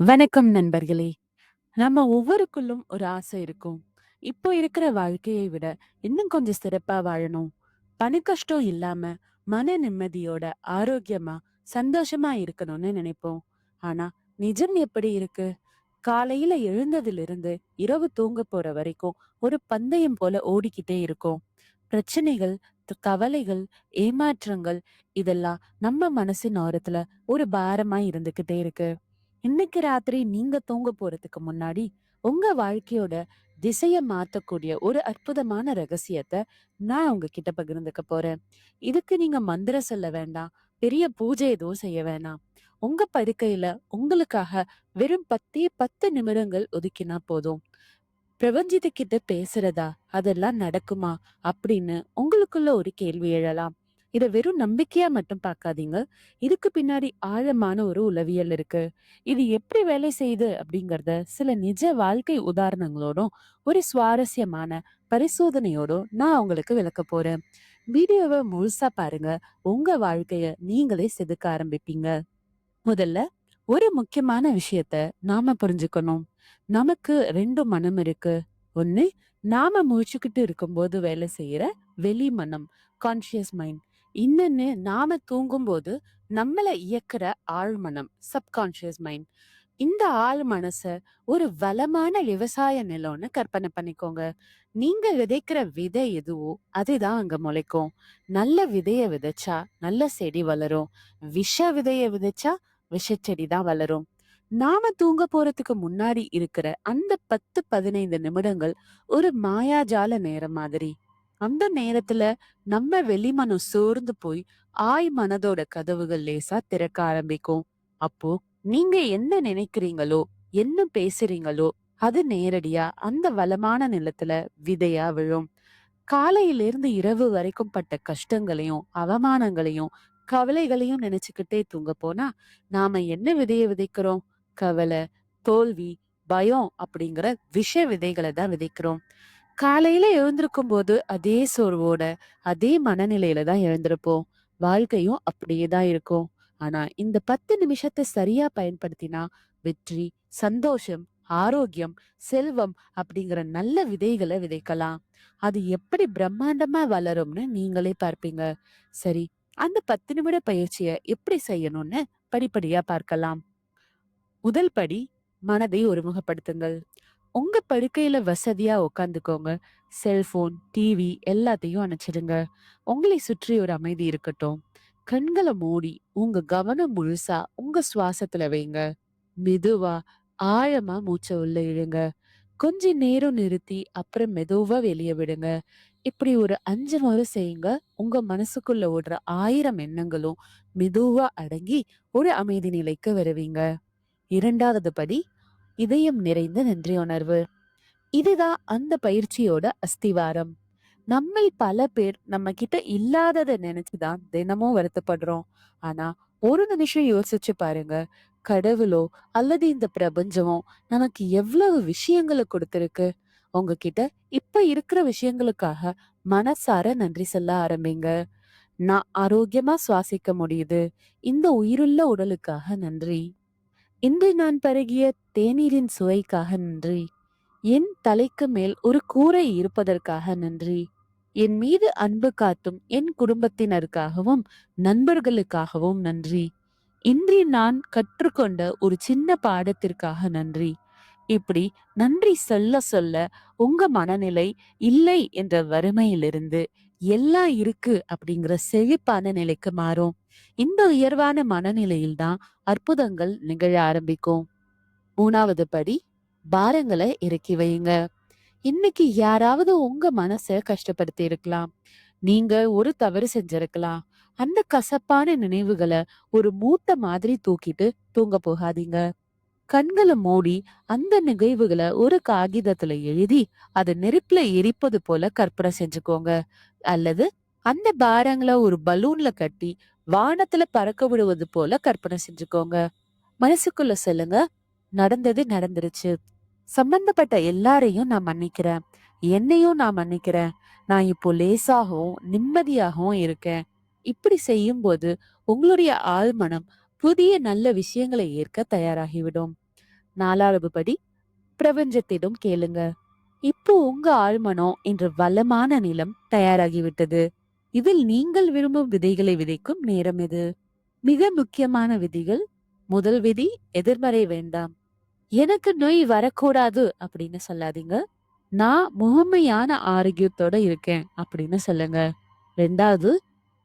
வணக்கம் நண்பர்களே! நம்ம ஒவ்வொருக்குள்ளும் ஒரு ஆசை இருக்கும். இப்போ இருக்கிற வாழ்க்கையை விட இன்னும் கொஞ்சம் சிறப்பா வாழணும். பண கஷ்டம் இல்லாம, மன நிம்மதியோட, ஆரோக்கியமா, சந்தோஷமா இருக்கணும்னு நினைப்போம். ஆனா, நிஜம் எப்படி இருக்கு? காலையில எழுந்ததிலிருந்து இரவு தூங்க போற வரைக்கும் ஒரு பந்தயம் போல ஓடிக்கிட்டே இருக்கும் பிரச்சனைகள், கவலைகள், ஏமாற்றங்கள் இதெல்லாம் நம்ம மனசின் ஓரத்துல ஒரு பாரமா இருந்துகிட்டே இருக்கு. இன்னைக்கு ராத்திரி நீங்க தூங்க போறதுக்கு முன்னாடி, உங்க வாழ்க்கையோட திசைய மாத்தக்கூடிய ஒரு அற்புதமான ரகசியத்தை நான் உங்ககிட்ட பகிர்ந்துக்க போறேன். இதுக்கு நீங்க மந்திரம் சொல்ல வேண்டாம். பெரிய பூஜை எதுவும் செய்ய வேணாம். உங்க படுக்கையில உங்களுக்காக வெறும் 10ஏ 10 நிமிடங்கள் ஒதுக்கினா போதும். பிரபஞ்சத்துக்கிட்ட பேசுறதா? அதெல்லாம் நடக்குமா? அப்படின்னு உங்களுக்குள்ள ஒரு கேள்வி எழலாம். இதை வெறும் நம்பிக்கையா மட்டும் பார்க்காதீங்க. இதுக்கு பின்னாடி ஆழமான ஒரு உளவியல் இருக்கு. இது எப்படி வேலை செய்யுது அப்படிங்கறத சில நிஜ வாழ்க்கை உதாரணங்களோடும், ஒரு சுவாரஸ்யமான பரிசோதனையோடும் நான் உங்களுக்கு விளக்கப் போறேன். வீடியோவை முழுசா பாருங்க. உங்க வாழ்க்கைய நீங்களே செதுக்க ஆரம்பிப்பீங்க. முதல்ல ஒரு முக்கியமான விஷயத்த நாம புரிஞ்சுக்கணும். நமக்கு ரெண்டு மனம் இருக்கு. ஒண்ணு நாம முழிச்சுக்கிட்டு இருக்கும்போது வேலை செய்யற வெளி மனம் கான்ஷியஸ் மைண்ட். இன்னொன்னு நாம தூங்கும்போது நம்மள இயக்குற ஆழ்மனம் சப்கான்ஷியஸ் மைண்ட். இந்த ஆள் மனச ஒரு வளமான விவசாய நிலம்னு கற்பனை பண்ணிக்கோங்க. நீங்க விதைக்கிற விதை எதுவோ அதுதான் அங்க முளைக்கும். நல்ல விதைய விதைச்சா நல்ல செடி வளரும். விஷ விதைய விதைச்சா விஷச்செடி தான் வளரும். நாம தூங்க போறதுக்கு முன்னாடி இருக்கிற அந்த 10, 15 நிமிடங்கள் ஒரு மாயாஜால நேரம் மாதிரி. அந்த நேரத்துல நம்ம வெளிமனம் சோர்ந்து போய் ஆய் மனதோட கதவுகள் லேசா திறக்க ஆரம்பிக்கும். அப்போ நீங்க என்ன நினைக்கிறீங்களோ, என்ன பேசுறீங்களோ, அது நேரடியா அந்த வளமான நிலத்துல விதையா விழும். காலையிலிருந்து இரவு வரைக்கும் பட்ட கஷ்டங்களையும், அவமானங்களையும், கவலைகளையும் நினைச்சுக்கிட்டே தூங்க போனா, நாம என்ன விதைய விதைக்கிறோம்? கவலை, தோல்வி, பயம் அப்படிங்கிற விஷ விதைகளை தான் விதைக்கிறோம். காலையில எழுந்திருக்கும்போது அதே சோர்வோட, அதே மனநிலையில தான் எழுந்திருப்போம். வாழ்க்கையும் அப்படியே தான் இருக்கும். ஆனா இந்த பத்து நிமிஷத்தை சரியா பயன்படுத்தினா, வெற்றி, சந்தோஷம், ஆரோக்கியம், செல்வம் அப்படிங்கிற நல்ல விதைகளை விதைக்கலாம். அது எப்படி பிரம்மாண்டமா வளரும்னு நீங்களே பார்ப்பீங்க. சரி, அந்த 10 நிமிட பயிற்சியை எப்படி செய்யணும்னு படிப்படியா பார்க்கலாம். முதல் படி மனதை ஒருமுகப்படுத்துங்கள். உங்க படுக்கையில வசதியா உட்காந்துக்கோங்க செல்போன், டிவி எல்லாத்தையும் அணைச்சிடுங்க. உங்களை சுற்றி ஒரு அமைதி இருக்கட்டும். கண்களை மூடி உங்க கவனம் முழுசா உங்க சுவாசத்துல வைங்க. மெதுவா, ஆழமா மூச்ச உள்ள இழுங்க. கொஞ்ச நேரம் நிறுத்தி அப்புறம் மெதுவா வெளியே விடுங்க. இப்படி ஒரு அஞ்சு முறை செய்யுங்க. உங்க மனசுக்குள்ள ஓடுற ஆயிரம் எண்ணங்களும் மெதுவா அடங்கி ஒரு அமைதி நிலைக்கு வருவீங்க. இரண்டாவது படி இதயம் நிறைந்த நன்றி உணர்வு. இதுதான் அந்த பயிற்சியோட அஸ்திவாரம். நம்மை பல பேர் நம்ம கிட்ட இல்லாதத நினைச்சுதான் தினமும் வருத்தப்படுறோம். ஆனா ஒரு நிமிஷம் யோசிச்சு பாருங்க. கடவுளோ அல்லது இந்த பிரபஞ்சமோ நமக்கு எவ்வளவு விஷயங்கள கொடுத்துருக்கு உங்ககிட்ட இப்ப இருக்கிற விஷயங்களுக்காக மனசார நன்றி சொல்ல ஆரம்பிங்க. நான் ஆரோக்கியமா சுவாசிக்க முடியுது. இந்த உயிருள்ள உடலுக்காக நன்றி. இன்று நான் பருகிய தேநீரின் சுவைக்காக நன்றி. என் தலைக்கு மேல் ஒரு கூரை இருப்பதற்காக நன்றி. என் மீது அன்பு காத்தும் என் குடும்பத்தினருக்காகவும், நண்பர்களுக்காகவும் நன்றி. இன்றி நான் கற்றுக்கொண்ட ஒரு சின்ன பாடத்திற்காக நன்றி. இப்படி நன்றி சொல்ல சொல்ல உங்க மனநிலை இல்லை என்ற வறுமையிலிருந்து எல்லாம் இருக்கு அப்படிங்கிற செழிப்பான நிலைக்கு மாறும். இந்த உயர்வான மனநிலையில் தான் அற்புதங்கள் நிகழ ஆரம்பிக்கும். மூணாவது படி பாரங்களை இறக்கி வையுங்க. இன்னைக்கு யாராவது உங்க மனச கஷ்டப்படுத்தி இருக்கலாம். நீங்க ஒரு தவறு செஞ்சிருக்கலாம். அந்த கசப்பான நினைவுகளை ஒரு மூட்டை மாதிரி தூக்கிட்டு தூங்க போகாதீங்க. கண்களை மூடி அந்த நிகழ்வுகளை ஒரு காகிதத்துல எழுதி அத நெருப்புல எரிப்பது போல கற்பனை செஞ்சுக்கோங்க. அல்லது அந்த பாரங்களை ஒரு பலூன்ல கட்டி வானத்துல பறக்க விடுவது போல கற்பனை செஞ்சுக்கோங்க. மனசுக்குள்ள சொல்லுங்க, நடந்தது நடந்துருச்சு. சம்பந்தப்பட்ட எல்லாரையும் நான் மன்னிக்கிறேன். என்னையும் நான் மன்னிக்கிறேன். நான் இப்போ லேசாகவும், நிம்மதியாகவும் இருக்கேன். இப்படி செய்யும் போது உங்களுடைய ஆழ்மனம் புதிய நல்ல விஷயங்களை ஏற்க தயாராகிவிடும். நாலாவது படி பிரபஞ்சத்திடம் கேளுங்க இப்போ உங்க ஆழ்மனம் என்ற வளமான நிலம் தயாராகிவிட்டது இதில் நீங்கள் விரும்பும் விதைகளை விதைக்கும் நேரம் எது? மிக முக்கியமான விதிகள் முதல் விதி எதிர்மறை வேண்டாம். எனக்கு நோய் வரக்கூடாது அப்படின்னு சொல்லாதீங்க. நான் முழுமையான ஆரோக்கியத்தோட இருக்கேன் அப்படின்னு சொல்லுங்க. ரெண்டாவது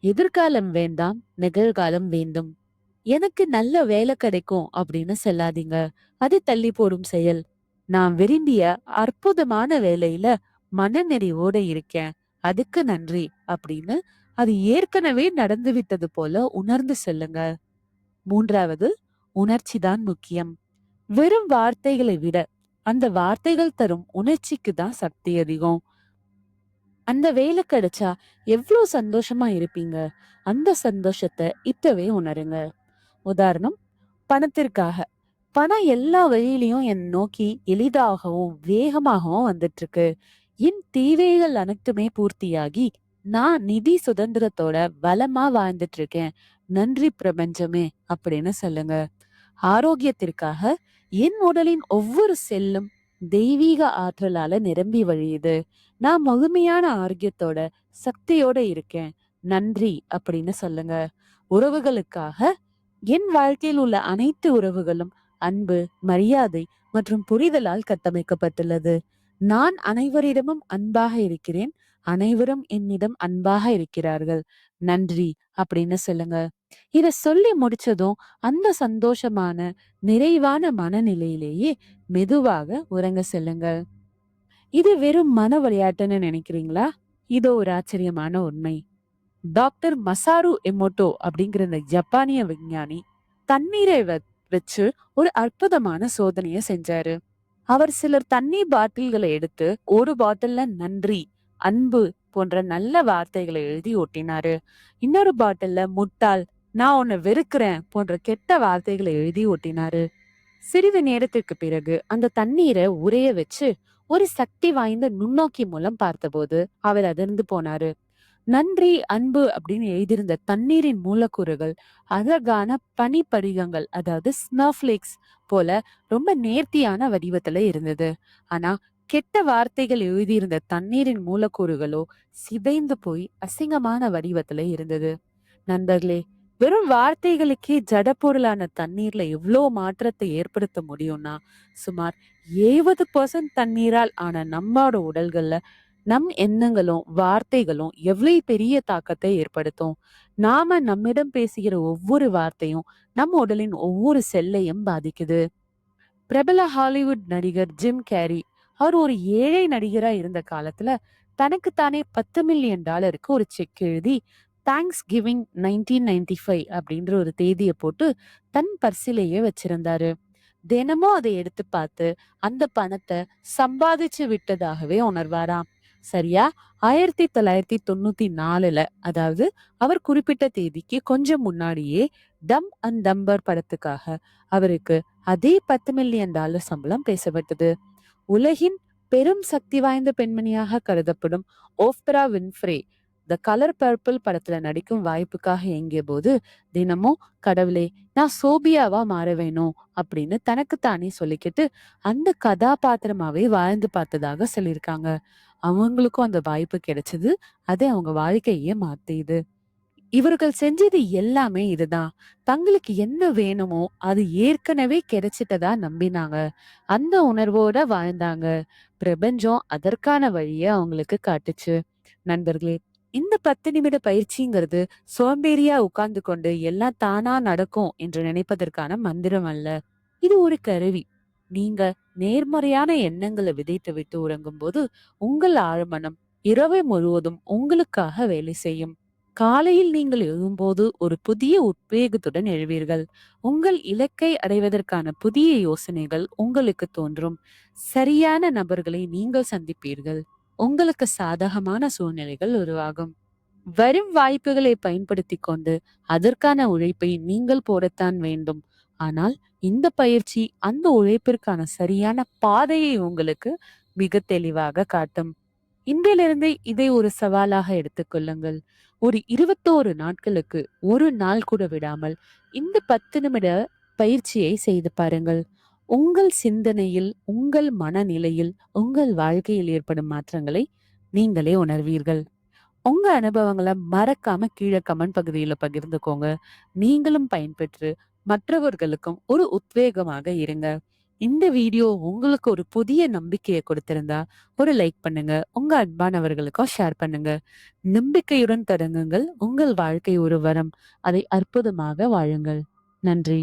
எதிர்காலம் வேண்டாம் நிகழ்காலம் வேண்டும். எனக்கு நல்ல வேலை கிடைக்கும் அப்படின்னு சொல்லாதீங்க. அது தள்ளி போடும் செயல். நான் விரும்பிய அற்புதமான வேலையில மனநெறிவோட இருக்கேன். அதுக்கு நன்றி அப்படின்னு அது ஏற்கனவே நடந்து விட்டது போல உணர்ந்து சொல்லுங்க. மூன்றாவது உணர்ச்சி தான் முக்கியம். வெறும் வார்த்தைகளை விட அந்த வார்த்தைகள் தரும் உணர்ச்சிக்கு தான் சக்தி அதிகம். அந்த வேலை கிடைச்சா எவ்வளவு சந்தோஷமா இருப்பீங்க? அந்த சந்தோஷத்தை இப்பவே உணருங்க. உதாரணம் பணத்திற்காக. பணம் எல்லா வழியிலையும் என் நோக்கி எளிதாகவும் வேகமாகவும் வந்துட்டு இருக்கு. என் தேவைகள் அனைத்துமே பூர்த்தியாகி நான் நிதி சுதந்திரத்தோட வளமா வாழ்ந்துட்டு இருக்கேன் நன்றி பிரபஞ்சமே அப்படின்னு சொல்லுங்க. ஆரோக்கியத்திற்காக என் உடலின் ஒவ்வொரு செல்லும் தெய்வீக ஆற்றலால நிரம்பி வழியுது. நான் முழுமையான ஆரோக்கியத்தோட சக்தியோட இருக்கேன். நன்றி அப்படின்னு சொல்லுங்க. உறவுகளுக்காக என் வாழ்க்கையில் உள்ள அனைத்து உறவுகளும் அன்பு மரியாதை மற்றும் புரிதலால் கட்டமைக்கப்பட்டுள்ளது. நான் அனைவரிடமும் அன்பாக இருக்கிறேன். அனைவரும் என்னிடம் அன்பாக இருக்கிறார்கள். நன்றி அப்படின்னு சொல்லுங்க. இத சொல்லி முடிச்சதும் அந்த சந்தோஷமான நிறைவான மனநிலையிலேயே மெதுவாக உறங்க செல்லுங்க. இது வெறும் மன விளையாட்டுன்னு நினைக்கிறீங்களா? இதோ ஒரு ஆச்சரியமான உண்மை. டாக்டர் மசாரு எமோட்டோ அப்படிங்கிற இந்த ஜப்பானிய விஞ்ஞானி தண்ணீரை வச்சு ஒரு அற்புதமான சோதனையை செஞ்சாரு. அவர் சிலர் தண்ணீர் பாட்டில்களை எடுத்து ஒரு பாட்டில்ல நன்றி அன்பு போன்ற நல்ல வார்த்தைகளை எழுதி ஒட்டினாரு இன்னொரு பாட்டில்ல முட்டாள் நான் உன்னை வெறுக்கிறேன் போன்ற கெட்ட வார்த்தைகளை எழுதி ஒட்டினாரு சிறிது நேரத்திற்கு பிறகு அந்த தண்ணீரை உரைய வச்சு ஒரு சக்தி வாய்ந்த நுண்ணோக்கி மூலம் பார்த்தபோது அவர் அதிர்ந்து போனாரு. நன்றி அன்பு அப்படின்னு எழுதியிருந்த தண்ணீரின் மூலக்கூறுகள் அழகான பனிப்படிகங்கள் அதாவது ஸ்னோஃப்ளேக்ஸ் போல ரொம்ப நேர்த்தியான வடிவத்துல இருந்தது. ஆனா கெட்ட வார்த்தைகள் எழுதியிருந்த தண்ணீரின் மூலக்கூறுகளோ சிதைந்து போய் அசிங்கமான வடிவத்துல இருந்தது. நண்பர்களே வெறும் வார்த்தைகளுக்கே ஜடப்பொருளான தண்ணீர்ல எவ்வளோ மாற்றத்தை ஏற்படுத்த முடியும்னா சுமார் எழுபது பர்சன்ட் தண்ணீரால் ஆன நம்மளோட உடல்கள்ல நம் எண்ணங்களும் வார்த்தைகளும் எவ்வளவு பெரிய தாக்கத்தை ஏற்படுத்தும்? நாம நம்மிடம் பேசுகிற ஒவ்வொரு வார்த்தையும் நம் உடலின் ஒவ்வொரு செல்லையும் பாதிக்குது. பிரபல ஹாலிவுட் நடிகர் ஜிம் கேரி அவர் ஒரு ஏழை நடிகரா இருந்த காலத்துல தனக்கு தானே பத்து மில்லியன் டாலருக்கு ஒரு செக் எழுதி Thanksgiving nineteen ninety five அப்படின்ற ஒரு தேதியை போட்டு தன் பர்சிலேயே வச்சிருந்தாரு. தினமும் அதை எடுத்து பார்த்து அந்த பணத்தை சம்பாதிச்சு விட்டதாகவே உணர்வாராம். சரியா? ஆயிரத்தி தொள்ளாயிரத்தி தொண்ணூத்தி நாலுல அதாவது அவர் குறிப்பிட்ட தேதிக்கு கொஞ்சம் முன்னாடியே டம் அண்ட் டம்பர் படத்துக்காக அவருக்கு அதே பத்து மில்லியன் டாலர் சம்பளம் பேசப்பட்டது. உலகின் பெரும் சக்தி வாய்ந்த பெண்மணியாக கருதப்படும் Oprah Winfrey the colour purple படத்துல நடிக்கும் வாய்ப்புக்காக இயங்கிய போது தினமும் கடவுளே நான் சோபியாவா மாற வேணும் அப்படின்னு தனக்குத்தானே சொல்லிக்கிட்டு அந்த கதாபாத்திரமாவே வாழ்ந்து பார்த்ததாக சொல்லியிருக்காங்க. அவங்களுக்கும் அந்த வாய்ப்பு கிடைச்சது. அது அவங்க வாழ்க்கையே மாத்தியது இவர்கள் செஞ்சது எல்லாமே இதுதான். தங்களுக்கு என்ன வேணுமோ அது ஏற்கனவே கிடைச்சிட்டதா நம்பினாங்க. அந்த உணர்வோட வாழ்ந்தாங்க. பிரபஞ்சம் அதற்கான வழிய அவங்களுக்கு காட்டுச்சு. நண்பர்களே இந்த பத்து நிமிட பயிற்சிங்கிறது சோம்பேறியா உட்கார்ந்து கொண்டு எல்லாம் தானா நடக்கும் என்று நினைப்பதற்கான மந்திரம் அல்ல. இது ஒரு கருவி. நீங்க நேர்மறையான எண்ணங்களை விதைத்து விட்டு உறங்கும் போது உங்கள் ஆழ்மனம் இரவு முழுவதும் உங்களுக்காக வேலை செய்யும். காலையில் நீங்கள் எழும்போது ஒரு புதிய உத்வேகத்துடன் எழுவீர்கள். உங்கள் இலக்கை அடைவதற்கான புதிய யோசனைகள் உங்களுக்கு தோன்றும். சரியான நபர்களை நீங்கள் சந்திப்பீர்கள். உங்களுக்கு சாதகமான சூழ்நிலைகள் உருவாகும். வரும் வாய்ப்புகளை பயன்படுத்தி கொண்டு அதற்கான உழைப்பை நீங்கள் போடத்தான் வேண்டும். ஆனால் இந்த பயிற்சி அந்த உழைப்பிற்கான சரியான பாதையை உங்களுக்கு மிக தெளிவாக காட்டும் இன்றிலிருந்து இதை ஒரு சவாலாக எடுத்துக்கொள்ளுங்கள் ஒரு இருபத்தோரு நாட்களுக்கு ஒரு நாள் கூட விடாமல் இந்த பத்து நிமிட பயிற்சியை செய்து பாருங்கள் உங்கள் சிந்தனையில், உங்கள் மனநிலையில், உங்கள் வாழ்க்கையில் ஏற்படும் மாற்றங்களை நீங்களே உணர்வீர்கள். உங்க அனுபவங்களை மறக்காம கீழ கமெண்ட் பகுதியில பகிர்ந்துக்கோங்க. நீங்களும் பயன்பெற்று மற்றவர்களுக்கும் ஒரு உத்வேகமாக இருங்க. இந்த வீடியோ உங்களுக்கு ஒரு புதிய நம்பிக்கையை கொடுத்திருந்தா, ஒரு லைக் பண்ணுங்க. உங்க அன்பானவர்களுக்கும் ஷேர் பண்ணுங்க. நம்பிக்கையுடன் தொடங்குங்கள். உங்கள் வாழ்க்கை ஒரு வரம். அதை அற்புதமாக வாழுங்கள். நன்றி.